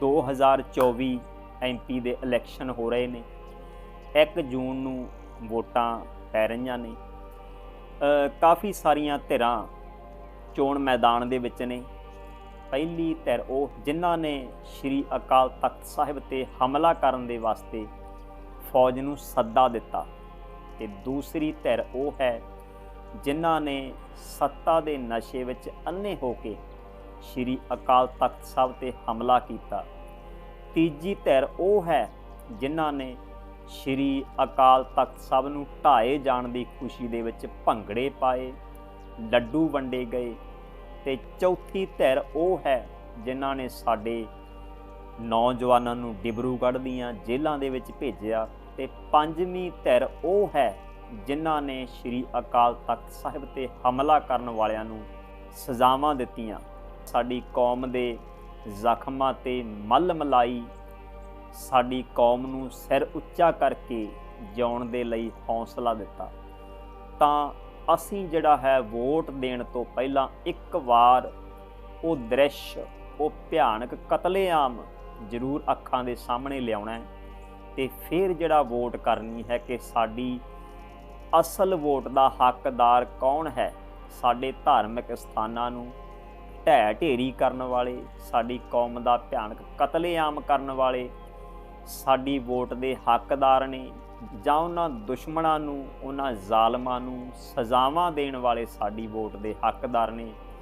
2024 MP ਦੇ election ਹੋ ਰਹੇ ਨੇ। 1 ਜੂਨ ਨੂੰ ਵੋਟਾਂ ਪੈ ਰਹੀਆਂ ਨੇ। ਕਾਫੀ ਸਾਰੀਆਂ ਧਿਰਾਂ ਚੋਣ ਮੈਦਾਨ ਦੇ ਵਿੱਚ ਨੇ। ਪਹਿਲੀ ਧਿਰ ਉਹ ਜਿਨ੍ਹਾਂ ਨੇ ਸ਼੍ਰੀ ਅਕਾਲ ਤਖਤ ਸਾਹਿਬ ਤੇ ਹਮਲਾ ਕਰਨ ਦੇ ਵਾਸਤੇ ਫੌਜ ਨੂੰ ਸੱਦਾ ਦਿੱਤਾ। ਤੇ ਦੂਸਰੀ ਧਿਰ ਉਹ ਹੈ ਜਿਨ੍ਹਾਂ ਨੇ ਸੱਤਾ ਦੇ ਨਸ਼ੇ ਵਿੱਚ ਅੰਨੇ ਹੋ ਕੇ ਸ਼੍ਰੀ ਅਕਾਲ ਤਖਤ ਸਾਹਿਬ ਤੇ ਹਮਲਾ ਕੀਤਾ। ਤੀਜੀ ਧਿਰ ਉਹ ਹੈ ਜਿਨ੍ਹਾਂ ਨੇ ਸ਼੍ਰੀ ਅਕਾਲ ਤਖਤ ਸਾਹਿਬ ਨੂੰ ਢਾਏ ਜਾਣ ਦੀ ਖੁਸ਼ੀ ਦੇ ਵਿੱਚ ਭੰਗੜੇ ਪਾਏ, ਲੱਡੂ ਵੰਡੇ ਗਏ ਤੇ ਚੌਥੀ ਧਿਰ ਉਹ ਹੈ ਜਿਨ੍ਹਾਂ ਨੇ ਸਾਡੇ ਨੌਜਵਾਨਾਂ ਨੂੰ ਡਿਬਰੂਗੜ੍ਹ ਦੀਆਂ ਜੇਲ੍ਹਾਂ ਦੇ ਵਿੱਚ ਭੇਜਿਆ ਤੇ ਪੰਜਵੀਂ ਧਿਰ ਉਹ ਹੈ ਜਿਨ੍ਹਾਂ ਨੇ ਸ਼੍ਰੀ ਅਕਾਲ ਤਖਤ ਸਾਹਿਬ ਤੇ ਹਮਲਾ ਕਰਨ ਵਾਲਿਆਂ ਨੂੰ ਸਜ਼ਾਵਾਂ ਦਿੱਤੀਆਂ। ਸਾਡੀ ਕੌਮ ਦੇ ਜ਼ਖਮਾਂ ਤੇ ਮੱਲ ਮਲਾਈ ਸਾਡੀ ਕੌਮ ਨੂੰ ਸਿਰ ਉੱਚਾ ਕਰਕੇ ਜਿਉਣ ਦੇ ਲਈ ਹੌਸਲਾ ਦਿੱਤਾ। ਤਾਂ ਅਸੀਂ ਜਿਹੜਾ ਹੈ ਵੋਟ ਦੇਣ ਤੋਂ ਪਹਿਲਾਂ ਇੱਕ ਵਾਰ ਉਹ ਦ੍ਰਿਸ਼, ਉਹ ਭਿਆਨਕ ਕਤਲੇਆਮ ਜ਼ਰੂਰ ਅੱਖਾਂ ਦੇ ਸਾਹਮਣੇ ਲਿਆਉਣਾ ਹੈ ਤੇ ਫਿਰ ਜਿਹੜਾ ਵੋਟ ਕਰਨੀ ਹੈ ਕਿ ਸਾਡੀ ਅਸਲ ਵੋਟ ਦਾ ਹੱਕਦਾਰ ਕੌਣ ਹੈ, ਸਾਡੇ ਧਾਰਮਿਕ ਸਥਾਨਾਂ ਨੂੰ ਢਹਿ ਢੇਰੀ ਕਰਨ ਵਾਲੇ, ਸਾਡੀ ਕੌਮ ਦਾ ਭਿਆਨਕ ਕਤਲੇਆਮ ਕਰਨ ਵਾਲੇ, ਸਾਡੀ ਵੋਟ ਦੇ ਹੱਕਦਾਰ ਨੇ ਜਾਂ ਉਹਨਾਂ ਦੁਸ਼ਮਣਾਂ ਨੂੰ, ਉਹਨਾਂ ਜ਼ਾਲਮਾਂ ਨੂੰ ਸਜ਼ਾਵਾਂ ਦੇਣ ਵਾਲੇ ਸਾਡੀ ਵੋਟ ਦੇ ਹੱਕਦਾਰ ਨੇ